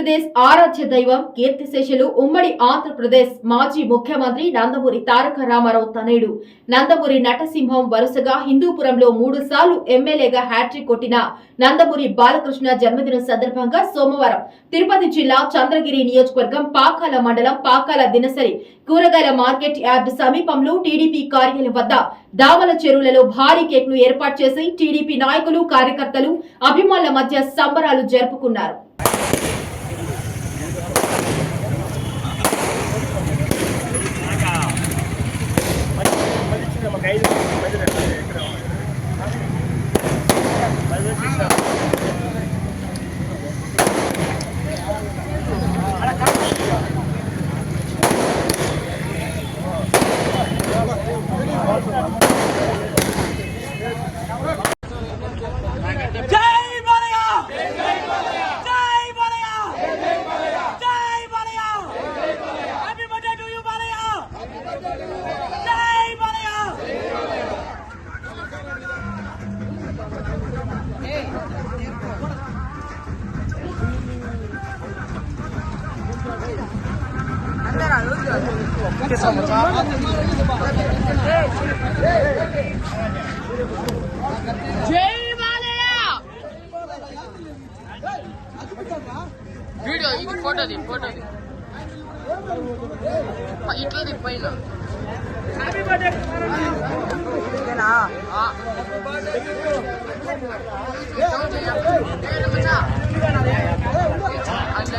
ఆంధ్రప్రదేశ్ ఆరాధ్య దైవం కీర్తిశేషులు ఉమ్మడి ఆంధ్రప్రదేశ్ మాజీ ముఖ్యమంత్రి నందమూరి తారక రామారావు తనయుడు. నందమూరి నటసింహం వరుసగా హిందూపురంలో మూడు సార్లు ఎమ్మెల్యేగా హ్యాట్రిక్ కొట్టిన నందమూరి బాలకృష్ణ జన్మదినం సందర్భంగా సోమవారం తిరుపతి జిల్లా చంద్రగిరి నియోజకవర్గం పాకాల మండలం పాకాల దినసరి కూరగాయల మార్కెట్ యార్డ్ సమీపంలో టీడీపీ కార్యాలయం వద్ద దామల చెరువులలో భారీ కేక్ను ఏర్పాటు చేసి టీడీపీ నాయకులు కార్యకర్తలు అభిమానుల మధ్య సంబరాలు జరుపుకున్నారు. జై వీడియో ఇది ఫోటోది ఫోటోది ఇట్లది పైన. అట్లా